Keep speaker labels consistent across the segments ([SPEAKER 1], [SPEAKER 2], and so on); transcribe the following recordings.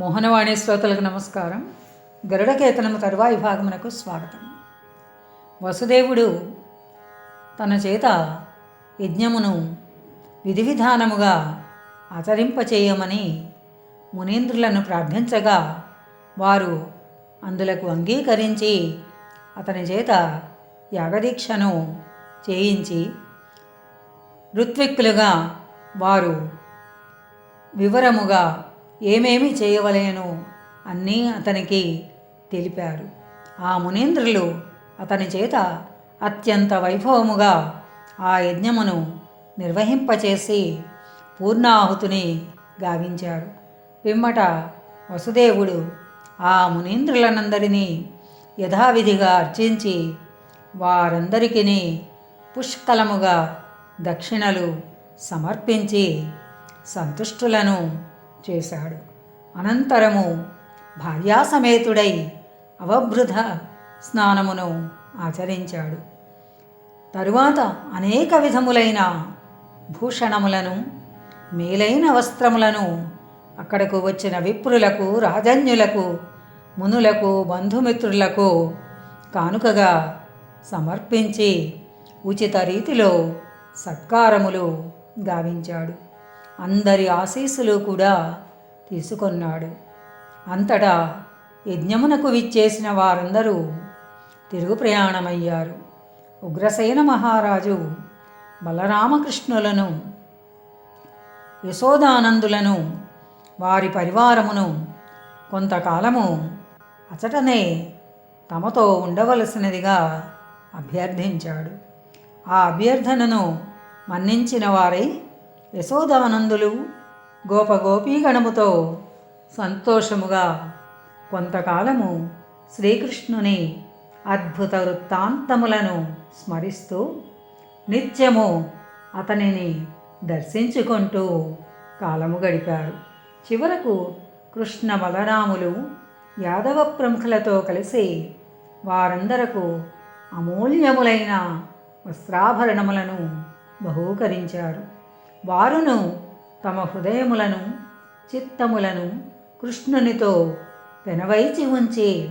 [SPEAKER 1] మోహనవాణి శ్రోతలకు నమస్కారం. గరుడకేతనము తరువాయి భాగమునకు స్వాగతం. వసుదేవుడు తన చేత యజ్ఞమును విధి విధానముగా ఆచరింపచేయమని మునీంద్రులను ప్రార్థించగా వారు అందులకు అంగీకరించి అతని చేత యాగదీక్షను చేయించి ఋత్విక్కులుగా వారు వివరముగా ఏమేమి చేయవలేను అన్నీ అతనికి తెలిపారు ఆ మునీంద్రులు అతని చేత అత్యంత వైభవముగా ఆ యజ్ఞమును నిర్వహింపచేసి పూర్ణాహుతుని గావించారు పిమ్మట వసుదేవుడు ఆ మునీంద్రులనందరినీ యథావిధిగా అర్చించి వారందరికీ పుష్కలముగా దక్షిణలు సమర్పించి సంతుష్టులను చేశాడు. అనంతరము భార్యాసమేతుడై అవబృధ స్నానమును ఆచరించాడు. తరువాత అనేక విధములైన భూషణములను మేలైన వస్త్రములను అక్కడకు వచ్చిన విప్రులకు రాజన్యులకు మునులకు బంధుమిత్రులకు కానుకగా సమర్పించి ఉచిత రీతిలో సత్కారములు గావించాడు. అందరి ఆశీస్సులు కూడా తీసుకొన్నాడు. అంతటా యజ్ఞమునకు విచ్చేసిన వారందరూ తిరుగు ప్రయాణమయ్యారు. ఉగ్రసేన మహారాజు బలరామకృష్ణులను యశోదానందులను వారి పరివారమును కొంతకాలము అచటనే తమతో ఉండవలసినదిగా అభ్యర్థించాడు. ఆ అభ్యర్థనను మన్నించిన వారై యశోదానందులు గోపగోపీగణముతో సంతోషముగా కొంతకాలము శ్రీకృష్ణుని అద్భుత వృత్తాంతములను స్మరిస్తూ నిత్యము అతనిని దర్శించుకుంటూ కాలము గడిపారు చివరకు కృష్ణ బలరాములు యాదవ ప్రముఖులతో కలిసి వారందరకు అమూల్యములైన వస్త్రాభరణములను బహూకరించారు. వారును తమ హృదయములను చిత్తములను కృష్ణునితో పెనవైచి ఉంచి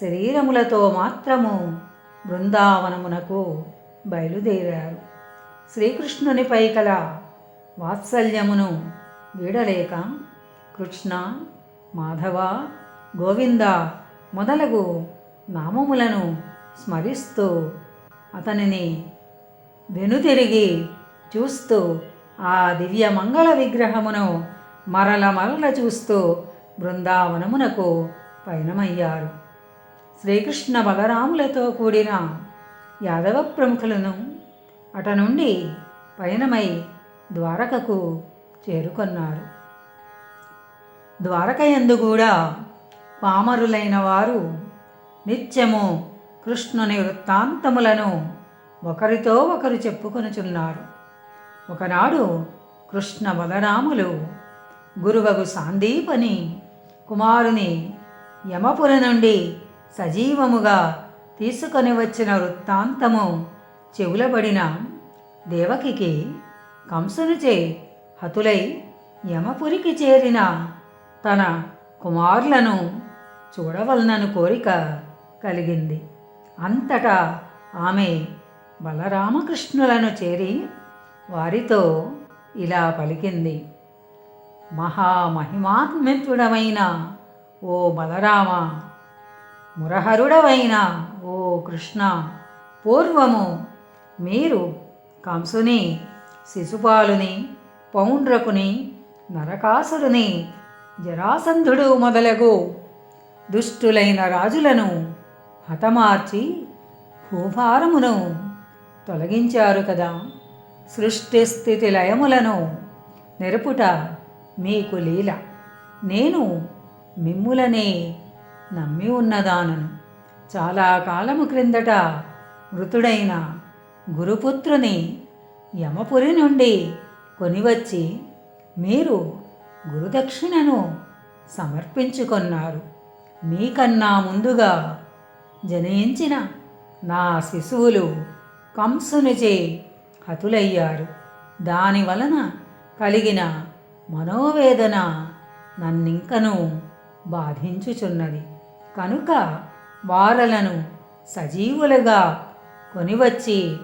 [SPEAKER 1] శరీరములతో మాత్రము బృందావనమునకు బయలుదేరారు. శ్రీకృష్ణునిపై కల వాత్సల్యమును వీడలేక కృష్ణ మాధవ గోవింద మొదలగు నామములను స్మరిస్తూ అతనిని వెనుతిరిగి చూస్తూ ఆ దివ్య మంగళ విగ్రహమును మరల మరల చూస్తూ బృందావనమునకు పయనమయ్యారు. శ్రీకృష్ణ బలరాములతో కూడిన యాదవ ప్రముఖులను అట నుండి పయనమై ద్వారకకు చేరుకున్నారు. ద్వారక ఎందు కూడా పామరులైన వారు నిత్యము కృష్ణుని వృత్తాంతములను ఒకరితో ఒకరు చెప్పుకొనుచున్నారు. ఒకనాడు కృష్ణ బలరాములు గురువగు సాందీపని కుమారుని యమపుర నుండి సజీవముగా తీసుకొని వచ్చిన వృత్తాంతము చెవులబడిన దేవకికి కంసునిచే హతులై యమపురికి చేరిన తన కుమారులను చూడవలనను కోరిక కలిగింది. అంతటా ఆమె బలరామకృష్ణులను చేరి వారితో ఇలా పలికింది. మహామహిమాత్మితుడమైన ఓ బలరామ మురహరుడవైన ఓ కృష్ణ పూర్వము మీరు కంసుని శిశుపాలుని పౌండ్రకుని నరకాసురుని జరాసంధుడు మొదలగు దుష్టులైన రాజులను హతమార్చి భూభారమును తొలగించారు కదా. సృష్టి స్థితి లయములను నెరుపుట మీకు లీల. నేను మిమ్ములనే నమ్మి ఉన్నదానను. చాలా కాలము క్రిందట మృతుడైన గురుపుత్రుని యమపురి నుండి కొనివచ్చి మీరు గురుదక్షిణను సమర్పించుకొన్నారు. మీకన్నా ముందుగా జనయించిన నా శిశువులు కంసునిచే హతులయ్యారు దాని వలన కలిగిన మనోవేదన నన్నింకను బాధించుచున్నది. కనుక వారలను సజీవులుగా కొనివచ్చి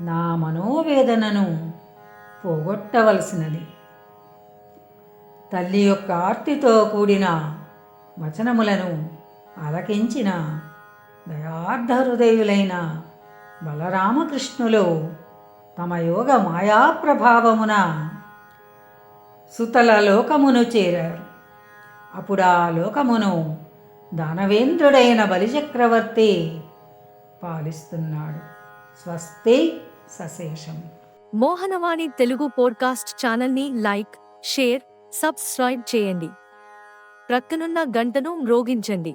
[SPEAKER 1] నా మనోవేదనను పోగొట్టవలసినది. తల్లి యొక్క ఆర్తితో కూడిన వచనములను అలకించిన దయార్థ హృదయులైన బలరామకృష్ణులు తమ యోగ మాయాప్రభావమున సుతల లోకమును చేరారు. అప్పుడు ఆ లోకమును దానవేంద్రుడైన బలిచక్రవర్తి పాలిస్తున్నాడు. స్వస్తి సశేషం.
[SPEAKER 2] మోహనవాణి తెలుగు పోడ్కాస్ట్ ఛానల్ని లైక్ షేర్ సబ్స్క్రైబ్ చేయండి. ప్రక్కనున్న గంటను మ్రోగించండి.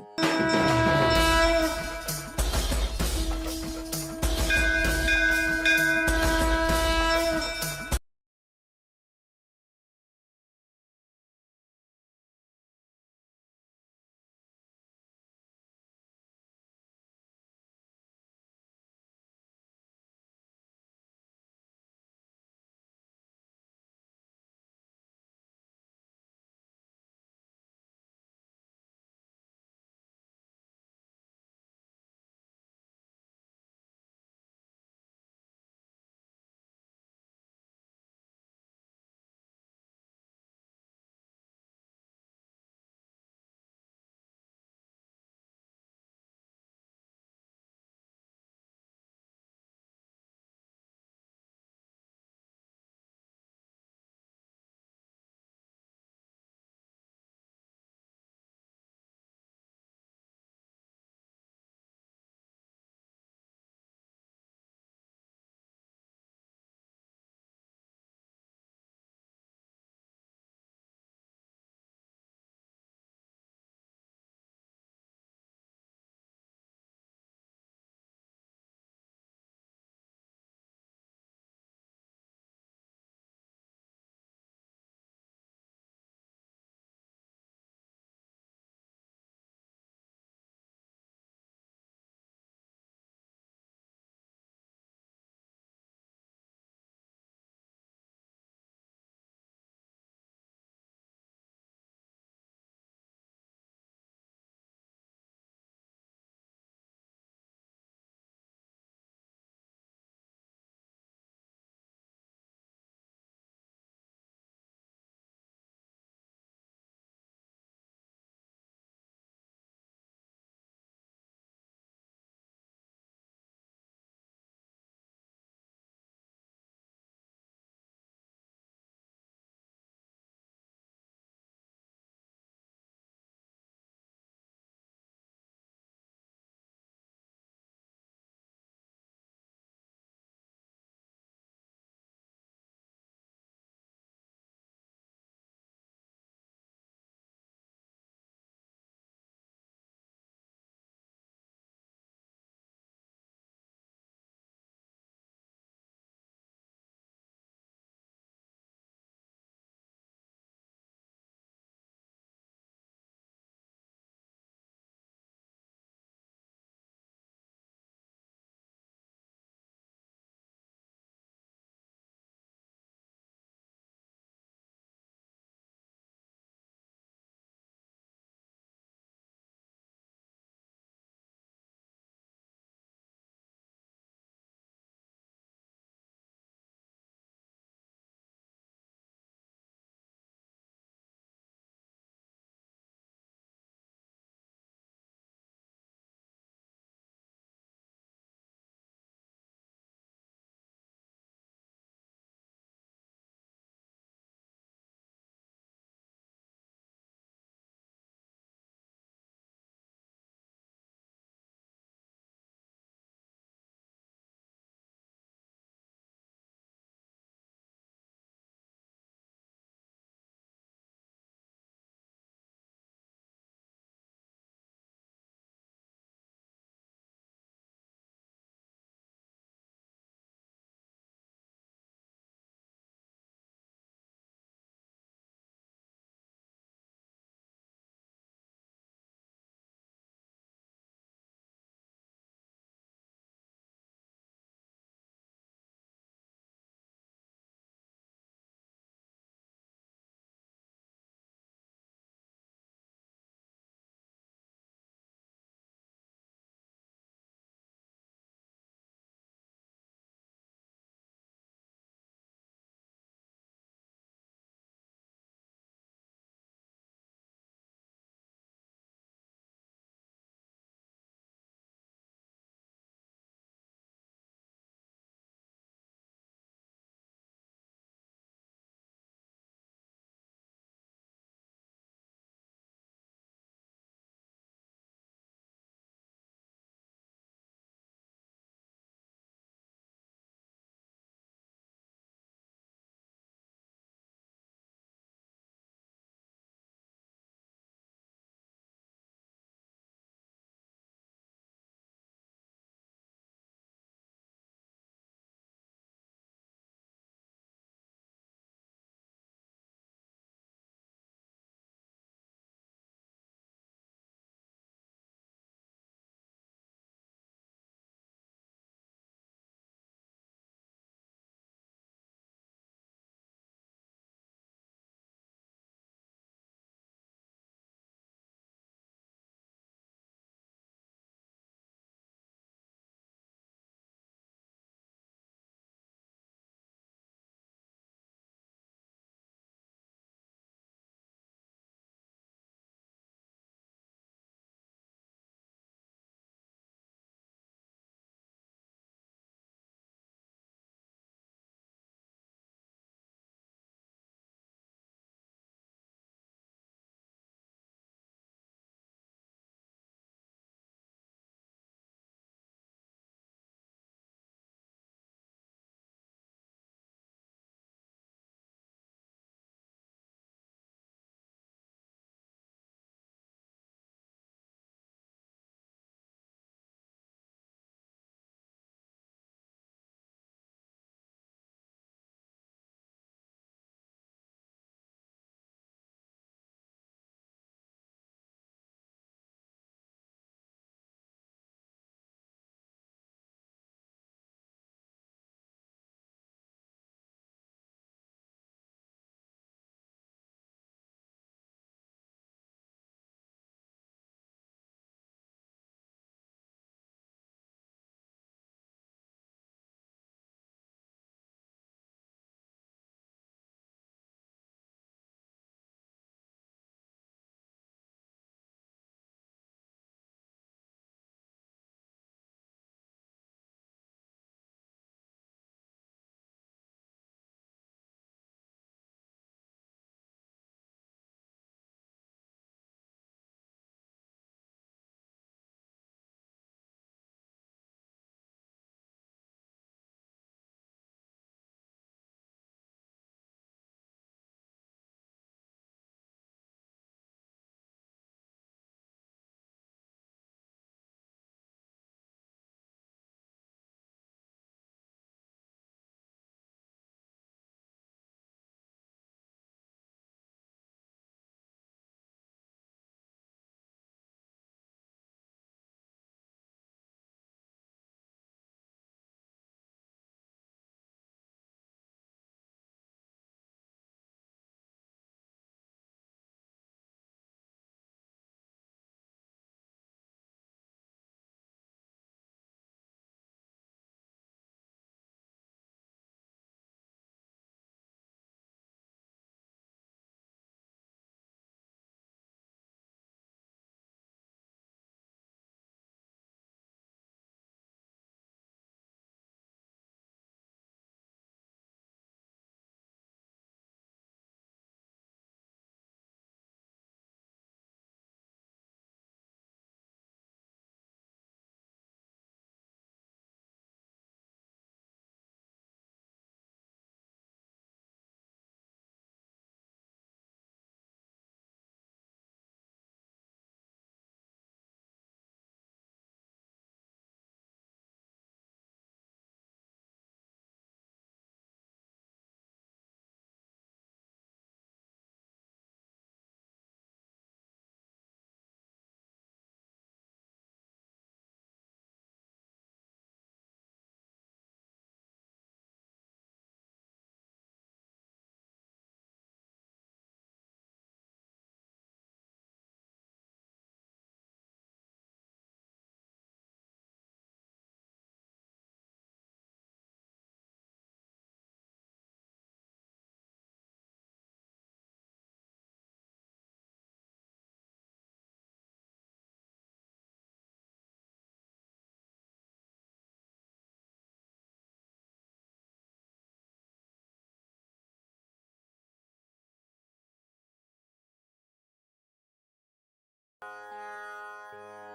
[SPEAKER 2] Thank you.